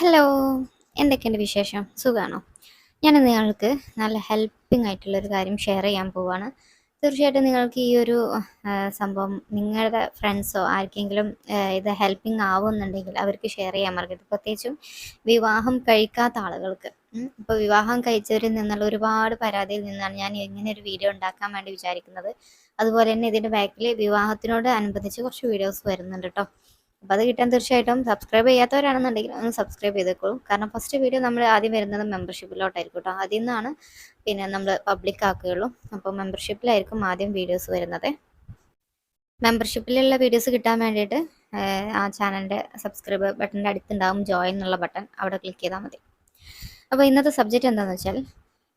Hello എന്തൊക്കെയുണ്ട് വിശേഷം? സുഖമാണോ ഞാൻ നിങ്ങൾക്ക് നല്ല ഹെൽപ്പിംഗ് ആയിട്ടുള്ളൊരു കാര്യം ഷെയർ ചെയ്യാൻ പോവാണ്. തീർച്ചയായിട്ടും നിങ്ങൾക്ക് ഈ ഒരു സംഭവം നിങ്ങളുടെ ഫ്രണ്ട്സോ ആർക്കെങ്കിലും ഇത് ഹെൽപ്പിംഗ് ആവുന്നുണ്ടെങ്കിൽ അവർക്ക് ഷെയർ ചെയ്യാൻ മറക്കരുത്. പ്രത്യേകിച്ചും വിവാഹം കഴിക്കാത്ത ആളുകൾക്ക്. ഇപ്പോൾ വിവാഹം കഴിച്ചവരിൽ നിന്നുള്ള ഒരുപാട് പരാതിയിൽ നിന്നാണ് ഞാൻ ഇങ്ങനെ ഒരു വീഡിയോ ഉണ്ടാക്കാൻ വേണ്ടി വിചാരിക്കുന്നത്. അതുപോലെ തന്നെ ഇതിന്റെ ബാക്കിൽ വിവാഹത്തിനോട് അനുബന്ധിച്ച് കുറച്ച് വീഡിയോസ് വരുന്നുണ്ട് കേട്ടോ അപ്പോൾ അത് കിട്ടാൻ തീർച്ചയായിട്ടും സബ്സ്ക്രൈബ് ചെയ്യാത്തവരാണെന്നുണ്ടെങ്കിൽ ഒന്ന് സബ്സ്ക്രൈബ് ചെയ്തേക്കോളൂ കാരണം ഫസ്റ്റ് വീഡിയോ നമ്മൾ ആദ്യം വരുന്നത് മെമ്പർഷിപ്പിലോട്ടായിരിക്കും കേട്ടോ അതിൽ നിന്നാണ് പിന്നെ നമ്മൾ പബ്ലിക് ആക്കുകയുള്ളൂ. അപ്പോൾ മെമ്പർഷിപ്പിലായിരിക്കും ആദ്യം വീഡിയോസ് വരുന്നത്. മെമ്പർഷിപ്പിലുള്ള വീഡിയോസ് കിട്ടാൻ വേണ്ടിയിട്ട് ആ ചാനലിന്റെ സബ്സ്ക്രൈബ് ബട്ടന്റെ അടുത്തുണ്ടാവും ജോയിൻ എന്നുള്ള ബട്ടൺ അവിടെ ക്ലിക്ക് ചെയ്താൽ മതി. അപ്പോൾ ഇന്നത്തെ സബ്ജക്റ്റ് എന്താണെന്ന് വെച്ചാൽ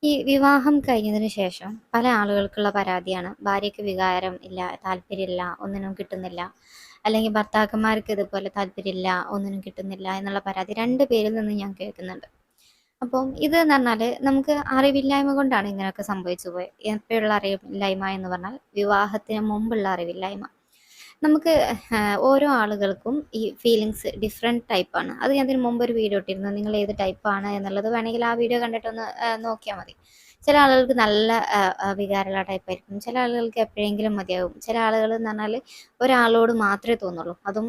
ഈ വിവാഹം കഴിഞ്ഞതിന് ശേഷം പല ആളുകൾക്കുള്ള പരാതിയാണ്. ഭാര്യയ്ക്ക് വികാരം ഇല്ല താല്പര്യമില്ല ഒന്നിനും കിട്ടുന്നില്ല. അല്ലെങ്കിൽ ഭർത്താക്കന്മാർക്ക് ഇതുപോലെ താല്പര്യമില്ല ഒന്നിനും കിട്ടുന്നില്ല എന്നുള്ള പരാതി രണ്ട് പേരിൽ നിന്ന് ഞാൻ കേൾക്കുന്നുണ്ട്. അപ്പം ഇത് എന്ന് പറഞ്ഞാൽ നമുക്ക് അറിവില്ലായ്മ കൊണ്ടാണ് ഇങ്ങനെയൊക്കെ സംഭവിച്ചു പോയത്. എപ്പോഴുള്ള അറിവില്ലായ്മ എന്ന് പറഞ്ഞാൽ വിവാഹത്തിന് മുമ്പുള്ള അറിവില്ലായ്മ. നമുക്ക് ഓരോ ആളുകൾക്കും ഈ ഫീലിങ്സ് ഡിഫറെന്റ് ടൈപ്പാണ് അത് ഞാൻ ഇതിന് മുമ്പ് ഒരു വീഡിയോ ഇട്ടിരുന്നു. നിങ്ങൾ ഏത് ടൈപ്പാണ് എന്നുള്ളത് വേണമെങ്കിൽ ആ വീഡിയോ കണ്ടിട്ടൊന്ന് നോക്കിയാൽ മതി. ചില ആളുകൾക്ക് നല്ല വികാരമുള്ള ടൈപ്പായിരിക്കും ചില ആളുകൾക്ക് എപ്പോഴെങ്കിലും മതിയാകും ചില ആളുകൾ എന്ന് പറഞ്ഞാൽ ഒരാളോട് മാത്രമേ തോന്നുള്ളൂ. അതും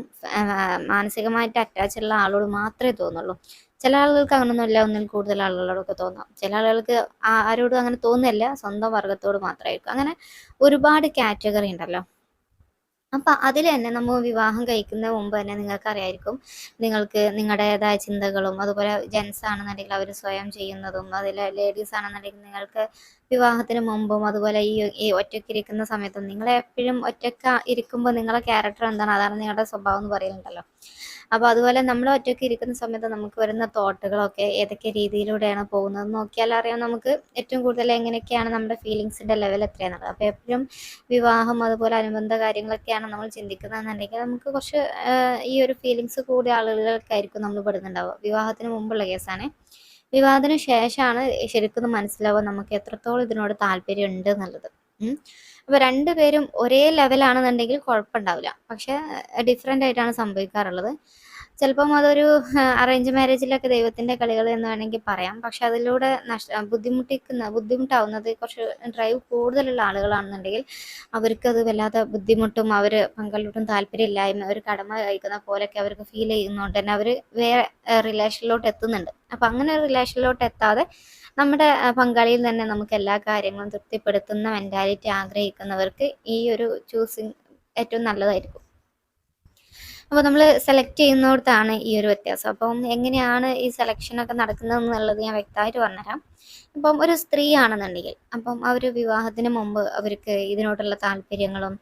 മാനസികമായിട്ട് അറ്റാച്ച് ഉള്ള ആളോട് മാത്രമേ തോന്നുള്ളൂ. ചില ആളുകൾക്ക് അങ്ങനൊന്നുമില്ല. ഒന്നിൽ കൂടുതൽ ആളുകളോടൊക്കെ തോന്നാം. ചില ആളുകൾക്ക് ആരോടും അങ്ങനെ തോന്നില്ല സ്വന്തം വർഗത്തോട് മാത്രമായിരിക്കും. അങ്ങനെ ഒരുപാട് കാറ്റഗറി ഉണ്ടല്ലോ. അപ്പൊ അതിൽ തന്നെ നമ്മൾ വിവാഹം കഴിക്കുന്ന മുമ്പ് തന്നെ നിങ്ങൾക്ക് അറിയായിരിക്കും നിങ്ങൾക്ക് നിങ്ങളുടേതായ ചിന്തകളും അതുപോലെ ജെൻസ് ആണെന്നുണ്ടെങ്കിൽ അവർ സ്വയം ചെയ്യുന്നതും അതിൽ ലേഡീസ് ആണെന്നുണ്ടെങ്കിൽ നിങ്ങൾക്ക് വിവാഹത്തിന് മുമ്പും അതുപോലെ ഈ ഈ ഒറ്റയ്ക്ക് ഇരിക്കുന്ന സമയത്തും നിങ്ങൾ എപ്പോഴും ഒറ്റയ്ക്ക് ഇരിക്കുമ്പോൾ നിങ്ങളെ ക്യാരക്ടർ എന്താണ്? അതാണ് നിങ്ങളുടെ സ്വഭാവം എന്ന് പറയുന്നുണ്ടല്ലോ. അപ്പോൾ അതുപോലെ നമ്മൾ ഒറ്റയ്ക്ക് ഇരിക്കുന്ന സമയത്ത് നമുക്ക് വരുന്ന തോട്ടുകളൊക്കെ ഏതൊക്കെ രീതിയിലൂടെയാണ് പോകുന്നത് നോക്കിയാൽ അറിയാം നമുക്ക് ഏറ്റവും കൂടുതൽ എങ്ങനെയൊക്കെയാണ് നമ്മുടെ ഫീലിങ്സിന്റെ ലെവൽ എത്രയാണെന്നുള്ളത് അപ്പോൾ എപ്പോഴും വിവാഹം അതുപോലെ അനുബന്ധ കാര്യങ്ങളൊക്കെയാണ് നമ്മൾ ചിന്തിക്കുന്നതെന്നുണ്ടെങ്കിൽ നമുക്ക് കുറച്ച് ഈ ഒരു ഫീലിങ്സ് കൂടിയ ആളുകൾക്കായിരിക്കും നമ്മൾ പെടുന്നുണ്ടാവുക. വിവാഹത്തിന് മുമ്പുള്ള കേസാണ്. വിവാഹത്തിന് ശേഷമാണ് ശരിക്കും മനസ്സിലാവുക നമുക്ക് എത്രത്തോളം ഇതിനോട് താല്പര്യം ഉണ്ട് എന്നുള്ളത് അപ്പൊ അപ്പോൾ രണ്ടുപേരും ഒരേ ലെവലാണെന്നുണ്ടെങ്കിൽ കുഴപ്പമുണ്ടാവില്ല. പക്ഷേ ഡിഫറെന്റ് ആയിട്ടാണ് സംഭവിക്കാറുള്ളത്. ചിലപ്പം അതൊരു അറേഞ്ച് മാരേജിലൊക്കെ ദൈവത്തിന്റെ കളികൾ എന്ന് വേണമെങ്കിൽ പറയാം. പക്ഷെ അതിലൂടെ നഷ്ട ബുദ്ധിമുട്ടിക്കുന്ന ബുദ്ധിമുട്ടാവുന്നത് കുറച്ച് ഡ്രൈവ് കൂടുതലുള്ള ആളുകളാണെന്നുണ്ടെങ്കിൽ അവർക്കത് വല്ലാത്ത ബുദ്ധിമുട്ടും അവർ പങ്കാളിയോട്ടും താല്പര്യമില്ലായ്മ ഒരു കടമ കഴിക്കുന്ന പോലെയൊക്കെ അവർക്ക് ഫീൽ ചെയ്യുന്നതുകൊണ്ട് തന്നെ അവർ വേറെ റിലേഷനിലോട്ട് എത്തുന്നുണ്ട്. അപ്പം അങ്ങനെ ഒരു റിലേഷനിലോട്ട് എത്താതെ നമ്മുടെ പങ്കാളിയിൽ തന്നെ നമുക്ക് എല്ലാ കാര്യങ്ങളും തൃപ്തിപ്പെടുത്തുന്ന മെന്റാലിറ്റി ആഗ്രഹിക്കുന്നവർക്ക് ഈ ഒരു ചൂസിങ് ഏറ്റവും നല്ലതായിരിക്കും. അപ്പോൾ നമ്മൾ സെലക്ട് ചെയ്യുന്നിടത്താണ് ഈ ഒരു വ്യത്യാസം. അപ്പം എങ്ങനെയാണ് ഈ സെലക്ഷനൊക്കെ നടക്കുന്നത് എന്നുള്ളത് ഞാൻ വ്യക്തമായിട്ട് പറഞ്ഞുതരാം. ഇപ്പം ഒരു സ്ത്രീ ആണെന്നുണ്ടെങ്കിൽ അപ്പം അവർ വിവാഹത്തിന് മുമ്പ് അവർക്ക് ഇതിനോടുള്ള താല്പര്യങ്ങളും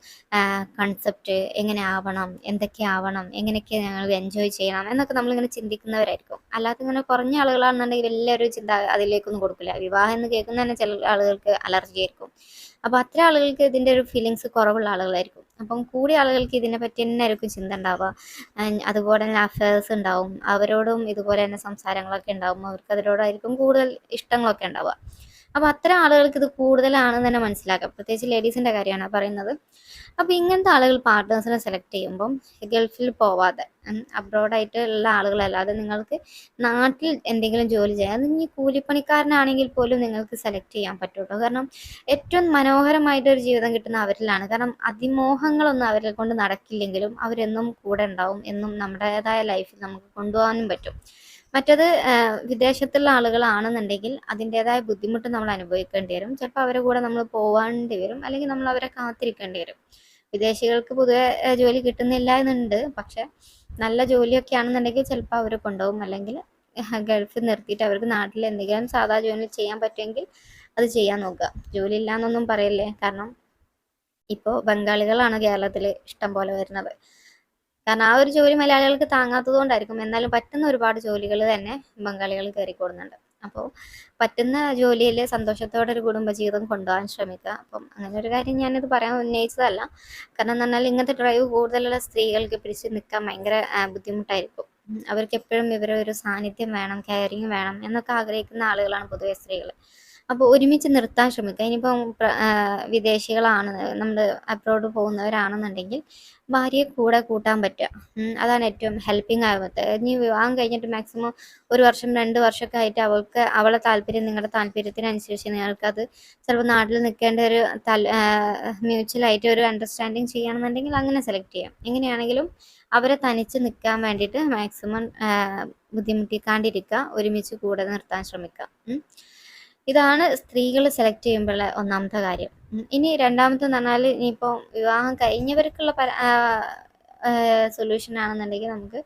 കൺസെപ്റ്റ് എങ്ങനെ ആവണം എന്തൊക്കെ ആവണം എങ്ങനെയൊക്കെ ഞങ്ങൾ എൻജോയ് ചെയ്യണം എന്നൊക്കെ നമ്മളിങ്ങനെ ചിന്തിക്കുന്നവരായിരിക്കും. അല്ലാതെ ഇങ്ങനെ കുറഞ്ഞ ആളുകളാണെന്നുണ്ടെങ്കിൽ വലിയൊരു ചിന്ത അതിലേക്കൊന്നും കൊടുക്കില്ല. വിവാഹം എന്ന് കേൾക്കുന്ന തന്നെ ചില ആളുകൾക്ക് അലർജി ആയിരിക്കും അപ്പോൾ അത്ര ആളുകൾക്ക് ഇതിന്റെ ഒരു ഫീലിങ്സ് കുറവുള്ള ആളുകളായിരിക്കും. അപ്പം കൂടിയ ആളുകൾക്ക് ഇതിനെ പറ്റി തന്നെ ആയിരിക്കും ചിന്ത ഉണ്ടാവുക. അതുപോലെ തന്നെ അഫേഴ്സ് ഉണ്ടാവും. അവരോടും ഇതുപോലെ തന്നെ സംസാരങ്ങളൊക്കെ ഉണ്ടാവും. അവർക്ക് അതിനോടായിരിക്കും കൂടുതൽ ഇഷ്ടങ്ങളൊക്കെ ഉണ്ടാവുക. അപ്പോൾ അത്തരം ആളുകൾക്ക് ഇത് കൂടുതലാണെന്ന് തന്നെ മനസ്സിലാക്കാം. പ്രത്യേകിച്ച് ലേഡീസിന്റെ കാര്യമാണ് പറയുന്നത്. അപ്പോൾ ഇങ്ങനത്തെ ആളുകൾ പാർട്ട്നേഴ്സിനെ സെലക്ട് ചെയ്യുമ്പം ഗൾഫിൽ പോവാതെ അബ്രോഡായിട്ട് ഉള്ള ആളുകളല്ലാതെ നിങ്ങൾക്ക് നാട്ടിൽ എന്തെങ്കിലും ജോലി ചെയ്യാം അത് ഇനി കൂലിപ്പണിക്കാരനാണെങ്കിൽ പോലും നിങ്ങൾക്ക് സെലക്ട് ചെയ്യാൻ പറ്റുള്ളൂ കാരണം ഏറ്റവും മനോഹരമായിട്ടൊരു ജീവിതം കിട്ടുന്ന അവരിലാണ്. കാരണം അതിമോഹങ്ങളൊന്നും അവരെ കൊണ്ട് നടക്കില്ലെങ്കിലും അവരെന്നും കൂടെ ഉണ്ടാവും എന്നും നമ്മുടേതായ ലൈഫിൽ നമുക്ക് കൊണ്ടുപോകാനും പറ്റും. മറ്റത് വിദേശത്തുള്ള ആളുകളാണെന്നുണ്ടെങ്കിൽ അതിന്റെതായ ബുദ്ധിമുട്ട് നമ്മൾ അനുഭവിക്കേണ്ടി വരും. ചിലപ്പോൾ അവരെ കൂടെ നമ്മൾ പോകേണ്ടി വരും. അല്ലെങ്കിൽ നമ്മൾ അവരെ കാത്തിരിക്കേണ്ടി വരും. വിദേശികൾക്ക് പൊതുവെ ജോലി കിട്ടുന്നില്ല എന്നുണ്ട്. പക്ഷെ നല്ല ജോലിയൊക്കെ ആണെന്നുണ്ടെങ്കിൽ ചിലപ്പോൾ അവർ കൊണ്ടുപോകും. അല്ലെങ്കിൽ ഗൾഫിൽ നിർത്തിയിട്ട് അവർക്ക് നാട്ടിൽ എന്തെങ്കിലും സാധാ ജോലി ചെയ്യാൻ പറ്റുമെങ്കിൽ അത് ചെയ്യാൻ നോക്കുക. ജോലി ഇല്ല എന്നൊന്നും പറയല്ലേ. കാരണം ഇപ്പോൾ ബംഗാളികളാണ് കേരളത്തിൽ ഇഷ്ടം പോലെ വരുന്നത്. കാരണം ആ ഒരു ജോലി മലയാളികൾക്ക് താങ്ങാത്തത് കൊണ്ടായിരിക്കും. എന്നാലും പറ്റുന്ന ഒരുപാട് ജോലികൾ തന്നെ ബംഗാളികൾ കയറിക്കൊടുന്നുണ്ട് അപ്പോൾ പറ്റുന്ന ജോലിയിൽ സന്തോഷത്തോടെ ഒരു കുടുംബജീവിതം കൊണ്ടുപോകാൻ ശ്രമിക്കുക. അപ്പം അങ്ങനെ ഒരു കാര്യം ഞാനിത് പറയാൻ ഉന്നയിച്ചതല്ല. കാരണം എന്ന് പറഞ്ഞാൽ ഇങ്ങനത്തെ ഡ്രൈവ് കൂടുതലുള്ള സ്ത്രീകൾക്ക് പിടിച്ച് നിൽക്കാൻ ഭയങ്കര ബുദ്ധിമുട്ടായിരിക്കും. അവർക്ക് എപ്പോഴും ഇവരെ ഒരു സാന്നിധ്യം വേണം കെയറിങ് വേണം എന്നൊക്കെ ആഗ്രഹിക്കുന്ന ആളുകളാണ് പൊതുവെ സ്ത്രീകൾ. അപ്പോൾ ഒരുമിച്ച് നിർത്താൻ ശ്രമിക്കുക. ഇനിയിപ്പം വിദേശികളാണ് നമ്മൾ അബ്രോഡ് പോകുന്നവരാണെന്നുണ്ടെങ്കിൽ ഭാര്യയെ കൂടെ കൂട്ടാൻ പറ്റുക. അതാണ് ഏറ്റവും ഹെൽപ്പിംഗ് ആകുന്നത് ഇനി വിവാഹം കഴിഞ്ഞിട്ട് മാക്സിമം ഒരു വർഷം രണ്ട് വർഷമൊക്കെ ആയിട്ട് അവൾക്ക് അവളെ താല്പര്യം നിങ്ങളുടെ താല്പര്യത്തിനനുസരിച്ച് നിങ്ങൾക്കത് ചിലപ്പോൾ നാട്ടിൽ നിൽക്കേണ്ട ഒരു മ്യൂച്വൽ ആയിട്ട് ഒരു അണ്ടർസ്റ്റാൻഡിങ് ചെയ്യുകയാണെന്നുണ്ടെങ്കിൽ അങ്ങനെ സെലക്ട് ചെയ്യാം. എങ്ങനെയാണെങ്കിലും അവരെ തനിച്ച് നിൽക്കാൻ വേണ്ടിയിട്ട് മാക്സിമം ബുദ്ധിമുട്ടിക്കാണ്ടിരിക്കുക. ഒരുമിച്ച് കൂടെ നിർത്താൻ ശ്രമിക്കുക. ഇതാണ് സ്ത്രീകൾ സെലക്ട് ചെയ്യുമ്പോഴുള്ള ഒന്നാമത്തെ കാര്യം. ഇനി രണ്ടാമത്തെ എന്ന് പറഞ്ഞാൽ ഇനിയിപ്പോൾ വിവാഹം കഴിഞ്ഞവർക്കുള്ള പര സൊല്യൂഷൻ ആണെന്നുണ്ടെങ്കിൽ നമുക്ക്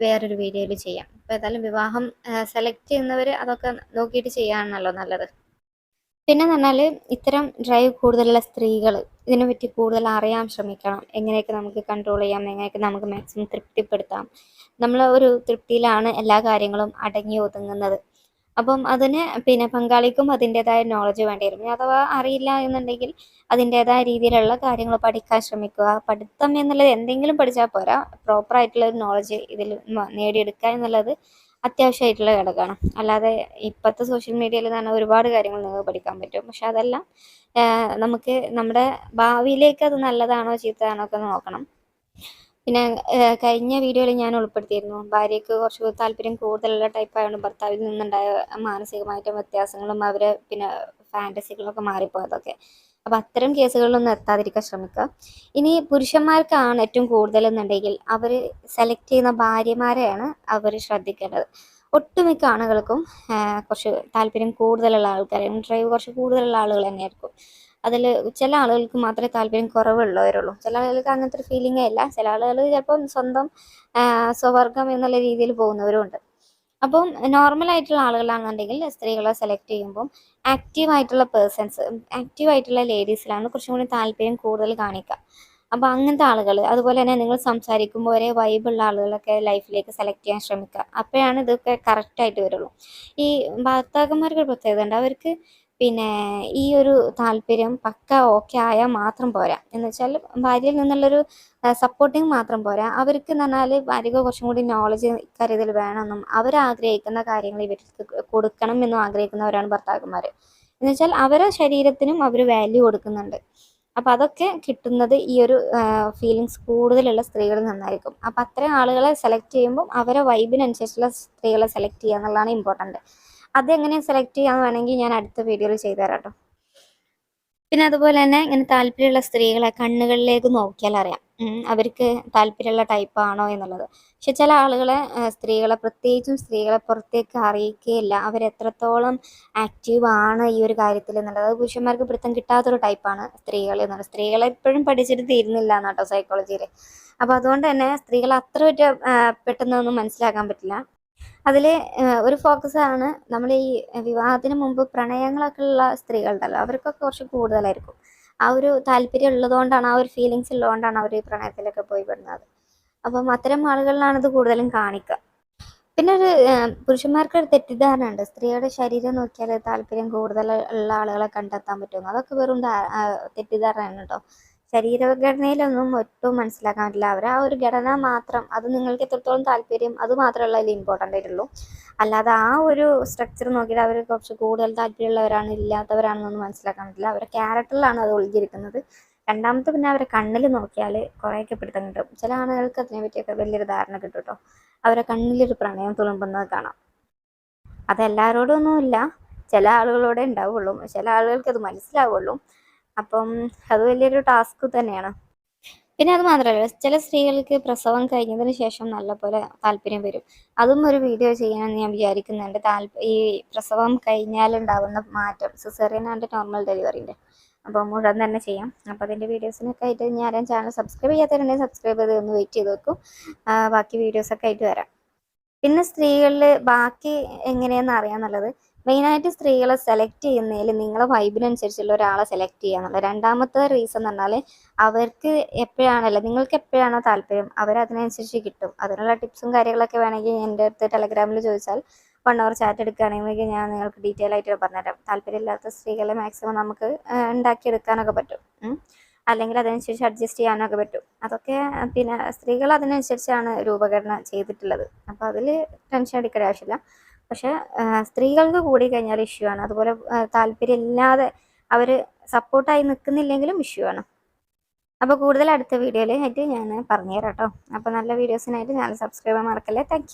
വേറൊരു വീഡിയോയിൽ ചെയ്യാം. അപ്പോൾ ഏതായാലും വിവാഹം സെലക്ട് ചെയ്യുന്നവർ അതൊക്കെ നോക്കിയിട്ട് ചെയ്യാണല്ലോ നല്ലത്. പിന്നെ പറഞ്ഞാൽ ഇത്തരം ഡ്രൈവ് കൂടുതലുള്ള സ്ത്രീകൾ ഇതിനെപ്പറ്റി കൂടുതൽ അറിയാൻ ശ്രമിക്കണം. എങ്ങനെയൊക്കെ നമുക്ക് കൺട്രോൾ ചെയ്യാം എങ്ങനെയൊക്കെ നമുക്ക് മാക്സിമം തൃപ്തിപ്പെടുത്താം. നമ്മൾ ഒരു തൃപ്തിയിലാണ് എല്ലാ കാര്യങ്ങളും അടങ്ങി ഒതുങ്ങുന്നത്. അപ്പം അതിന് പിന്നെ പങ്കാളിക്കും അതിന്റെതായ നോളജ് വേണ്ടി വരും അഥവാ അറിയില്ല എന്നുണ്ടെങ്കിൽ അതിന്റെതായ രീതിയിലുള്ള കാര്യങ്ങൾ പഠിക്കാൻ ശ്രമിക്കുക. പഠിത്തം എന്നുള്ളത് എന്തെങ്കിലും പഠിച്ചാൽ പോരാ. പ്രോപ്പർ ആയിട്ടുള്ള ഒരു നോളജ് ഇതിൽ നേടിയെടുക്കുക എന്നുള്ളത് അത്യാവശ്യമായിട്ടുള്ള ഘടകമാണ്. അല്ലാതെ ഇപ്പോഴത്തെ സോഷ്യൽ മീഡിയയിൽ തന്നെ ഒരുപാട് കാര്യങ്ങൾ നിങ്ങൾക്ക് പഠിക്കാൻ പറ്റും. പക്ഷെ അതെല്ലാം നമുക്ക് നമ്മുടെ ഭാവിയിലേക്ക് അത് നല്ലതാണോ ചീത്തയാണോ ഒക്കെ നോക്കണം. പിന്നെ കഴിഞ്ഞ വീഡിയോയിൽ ഞാൻ ഉൾപ്പെടുത്തിയിരുന്നു. ഭാര്യയ്ക്ക് കുറച്ച് താല്പര്യം കൂടുതലുള്ള ടൈപ്പ് ആയതുകൊണ്ട് ഭർത്താവിൽ നിന്നുണ്ടായ മാനസികമായിട്ടും വ്യത്യാസങ്ങളും അവരെ പിന്നെ ഫാന്റസികളൊക്കെ മാറിപ്പോയതൊക്കെ. അപ്പം അത്തരം കേസുകളിലൊന്നും എത്താതിരിക്കാൻ ശ്രമിക്കുക. ഇനി പുരുഷന്മാർക്കാണ് ഏറ്റവും കൂടുതൽ എന്നുണ്ടെങ്കിൽ അവർ സെലക്ട് ചെയ്യുന്ന ഭാര്യമാരെയാണ് അവർ ശ്രദ്ധിക്കേണ്ടത്. ഒട്ടുമിക്ക ആണുകൾക്കും കുറച്ച് താല്പര്യം കൂടുതലുള്ള ആൾക്കാർ ഡ്രൈവ് കുറച്ച് കൂടുതലുള്ള ആളുകൾ തന്നെയായിരിക്കും. അതിൽ ചില ആളുകൾക്ക് മാത്രമേ താല്പര്യം കുറവുള്ളവരുള്ളൂ. ചില ആളുകൾക്ക് അങ്ങനത്തെ ഒരു ഫീലിംഗേ അല്ല ചില ആളുകൾ ചിലപ്പം സ്വന്തം സ്വവർഗം എന്നുള്ള രീതിയിൽ പോകുന്നവരും ഉണ്ട്. അപ്പം നോർമൽ ആയിട്ടുള്ള ആളുകളാണെന്നുണ്ടെങ്കിൽ സ്ത്രീകളെ സെലക്ട് ചെയ്യുമ്പം ആക്റ്റീവ് ആയിട്ടുള്ള പേഴ്സൺസ് ആക്റ്റീവ് ആയിട്ടുള്ള ലേഡീസിലാണ് കുറച്ചും കൂടി താല്പര്യം കൂടുതൽ കാണിക്കുക. അപ്പോൾ അങ്ങനത്തെ ആളുകൾ അതുപോലെ തന്നെ നിങ്ങൾ സംസാരിക്കുമ്പോൾ ഒരേ വൈബുള്ള ആളുകളൊക്കെ ലൈഫിലേക്ക് സെലക്ട് ചെയ്യാൻ ശ്രമിക്കുക. അപ്പോഴാണ് ഇതൊക്കെ കറക്റ്റായിട്ട് വരുള്ളൂ. ഈ ഭർത്താക്കന്മാർക്ക് പ്രത്യേകത ഉണ്ട്. അവർക്ക് പിന്നെ ഈ ഒരു താല്പര്യം പക്ക ഓക്കെ ആയാൽ മാത്രം പോരാ. എന്ന് വെച്ചാൽ ഭാര്യയിൽ നിന്നുള്ളൊരു സപ്പോർട്ടിങ് മാത്രം പോരാ. അവർക്ക് എന്ന് പറഞ്ഞാൽ ഭാര്യക്ക് കുറച്ചും കൂടി നോളജ് കരുതൽ വേണമെന്നും അവർ ആഗ്രഹിക്കുന്ന കാര്യങ്ങൾ ഇവർക്ക് കൊടുക്കണം എന്നും ആഗ്രഹിക്കുന്നവരാണ് ഭർത്താക്കന്മാർ എന്ന് വെച്ചാൽ അവരെ ശരീരത്തിനും അവർ വാല്യൂ കൊടുക്കുന്നുണ്ട്. അപ്പം അതൊക്കെ കിട്ടുന്നത് ഈ ഒരു ഫീലിങ്സ് കൂടുതലുള്ള സ്ത്രീകളിൽ നിന്നായിരിക്കും. അപ്പം അത്തരം ആളുകളെ സെലക്ട് ചെയ്യുമ്പോൾ അവരെ വൈബിനനുസരിച്ചുള്ള സ്ത്രീകളെ സെലക്ട് ചെയ്യുക എന്നുള്ളതാണ് ഇമ്പോർട്ടന്റ് അതെങ്ങനെ സെലക്ട് ചെയ്യാന്ന് വേണമെങ്കിൽ ഞാൻ അടുത്ത വീഡിയോയിൽ ചെയ്തു തരാം കേട്ടോ പിന്നെ അതുപോലെ തന്നെ ഇങ്ങനെ താല്പര്യമുള്ള സ്ത്രീകളെ കണ്ണുകളിലേക്ക് നോക്കിയാൽ അറിയാം. അവർക്ക് താല്പര്യമുള്ള ടൈപ്പ് ആണോ എന്നുള്ളത്. പക്ഷെ ചില ആളുകളെ സ്ത്രീകളെ പ്രത്യേകിച്ചും സ്ത്രീകളെ പുറത്തേക്ക് അറിയിക്കുകയില്ല അവരെത്രത്തോളം ആക്റ്റീവ് ആണ് ഈ ഒരു കാര്യത്തിൽ എന്നുള്ളത്. പുരുഷന്മാർക്ക് പിടുത്തം കിട്ടാത്തൊരു ടൈപ്പാണ് സ്ത്രീകൾ എന്നുള്ളത്. സ്ത്രീകളെ എപ്പോഴും പഠിച്ചിട്ട് തീരുന്നില്ല എന്നാട്ടോ സൈക്കോളജിയിൽ അപ്പോൾ അതുകൊണ്ട് തന്നെ സ്ത്രീകൾ അത്ര പറ്റ പെട്ടെന്നൊന്നും മനസ്സിലാക്കാൻ പറ്റില്ല. അതിൽ ഒരു ഫോക്കസ് ആണ് നമ്മൾ ഈ വിവാഹത്തിന് മുമ്പ് പ്രണയങ്ങളൊക്കെ ഉള്ള സ്ത്രീകളുണ്ടല്ലോ അവർക്കൊക്കെ കുറച്ച് കൂടുതലായിരിക്കും. ആ ഒരു താല്പര്യം ഉള്ളതുകൊണ്ടാണ് ആ ഒരു ഫീലിങ്സ് ഉള്ളതുകൊണ്ടാണ് അവർ ഈ പ്രണയത്തിലൊക്കെ പോയി പെടുന്നത്. അപ്പം അത്തരം ആളുകളിലാണ് ഇത് കൂടുതലും കാണിക്കുക പിന്നെ ഒരു പുരുഷന്മാർക്കൊരു തെറ്റിദ്ധാരണ ഉണ്ട് സ്ത്രീയുടെ ശരീരം നോക്കിയാൽ താല്പര്യം കൂടുതൽ ഉള്ള ആളുകളെ കണ്ടെത്താൻ പറ്റും അതൊക്കെ വെറും തെറ്റിദ്ധാരണയാണ് കേട്ടോ. ശരീരഘടനയിലൊന്നും ഒട്ടും മനസ്സിലാക്കാൻ പറ്റില്ല അവർ ആ ഒരു ഘടന മാത്രം അത് നിങ്ങൾക്ക് എത്രത്തോളം താല്പര്യം അത് മാത്രമല്ല അതിൽ ഇമ്പോർട്ടന്റ് ആയിട്ടുള്ളൂ. അല്ലാതെ ആ ഒരു സ്ട്രക്ചർ നോക്കിയിട്ട് അവർ കുറച്ച് കൂടുതൽ താല്പര്യമുള്ളവരാണ് ഇല്ലാത്തവരാണെന്നൊന്നും മനസ്സിലാക്കാൻ പറ്റില്ല അവരുടെ ക്യാരക്ടറിലാണ് അത് ഒളിഞ്ഞിരിക്കുന്നത്. രണ്ടാമത്തെ പിന്നെ അവരെ കണ്ണിൽ നോക്കിയാൽ കുറേയൊക്കെ പിടുത്തം കിട്ടും ചില ആളുകൾക്ക് അതിനെ പറ്റിയൊക്കെ വലിയൊരു ധാരണ കിട്ടും കേട്ടോ. അവരെ കണ്ണിലൊരു പ്രണയം തുളുമ്പുന്നത് കാണാം. അതെല്ലാവരോടും ഒന്നുമില്ല. ചില ആളുകളോടെ ഉണ്ടാവുള്ളൂ. ചില ആളുകൾക്ക് അത് മനസ്സിലാവുള്ളൂ. അപ്പം അത് വലിയൊരു ടാസ്ക് തന്നെയാണ്. പിന്നെ അത് മാത്രമല്ല ചില സ്ത്രീകൾക്ക് പ്രസവം കഴിഞ്ഞതിന് ശേഷം നല്ലപോലെ താല്പര്യം വരും. അതും ഒരു വീഡിയോ ചെയ്യാനെന്ന് ഞാൻ വിചാരിക്കുന്നുണ്ട് ഈ പ്രസവം കഴിഞ്ഞാലുണ്ടാവുന്ന മാറ്റം സിസേറിയൻ ആൻഡ് നോർമൽ ഡെലിവറിന്റെ അപ്പോൾ മുഴുവൻ തന്നെ ചെയ്യാം. അപ്പോൾ അതിന്റെ വീഡിയോസിനൊക്കെ ആയിട്ട് ഞാൻ ചാനൽ സബ്സ്ക്രൈബ് ചെയ്യാത്തവരുണ്ടെങ്കിൽ സബ്സ്ക്രൈബ് ചെയ്ത് ഒന്ന് വെയിറ്റ് ചെയ്ത് വെക്കും ബാക്കി വീഡിയോസൊക്കെ ആയിട്ട് വരാം. പിന്നെ സ്ത്രീകളിൽ ബാക്കി എങ്ങനെയാണെന്ന് അറിയാന്നുള്ളത് മെയിനായിട്ട് സ്ത്രീകളെ സെലക്ട് ചെയ്യുന്നതിൽ നിങ്ങളെ വൈബിനനുസരിച്ചുള്ള ഒരാളെ സെലക്ട് എന്നുള്ളത്. രണ്ടാമത്തെ റീസൺ എന്ന് പറഞ്ഞാൽ അവർക്ക് എപ്പോഴാണല്ലോ നിങ്ങൾക്ക് എപ്പോഴാണോ താല്പര്യം അവരതിനനുസരിച്ച് കിട്ടും. അതിനുള്ള ടിപ്സും കാര്യങ്ങളൊക്കെ വേണമെങ്കിൽ എന്റെ അടുത്ത് ടെലഗ്രാമിൽ ചോദിച്ചാൽ വൺ അവർ ചാറ്റ് എടുക്കുകയാണെങ്കിൽ ഞാൻ നിങ്ങൾക്ക് ഡീറ്റെയിൽ ആയിട്ട് പറഞ്ഞുതരാം. താല്പര്യമില്ലാത്ത സ്ത്രീകളെ മാക്സിമം നമുക്ക് ഉണ്ടാക്കിയെടുക്കാനൊക്കെ പറ്റും. അല്ലെങ്കിൽ അതനുസരിച്ച് അഡ്ജസ്റ്റ് ചെയ്യാനൊക്കെ പറ്റും. അതൊക്കെ പിന്നെ സ്ത്രീകൾ അതിനനുസരിച്ചാണ് രൂപകരണം ചെയ്തിട്ടുള്ളത്. അപ്പോൾ അതിൽ ടെൻഷൻ അടിക്കേണ്ട ആവശ്യമില്ല. പക്ഷെ സ്ത്രീകൾക്ക് കൂടി കഴിഞ്ഞാൽ ഇഷ്യൂ ആണ്. അതുപോലെ താല്പര്യം താല്പര്യമില്ലാതെ അവർ സപ്പോർട്ടായി നിൽക്കുന്നില്ലെങ്കിലും ഇഷ്യൂ ആണ്. അപ്പോൾ കൂടുതൽ അടുത്ത വീഡിയോയിലായിട്ട് ഞാൻ പറഞ്ഞുതരാം കേട്ടോ അപ്പോൾ നല്ല വീഡിയോസിനായിട്ട് ചാനൽ സബ്സ്ക്രൈബ് മറക്കല്ലേ. താങ്ക്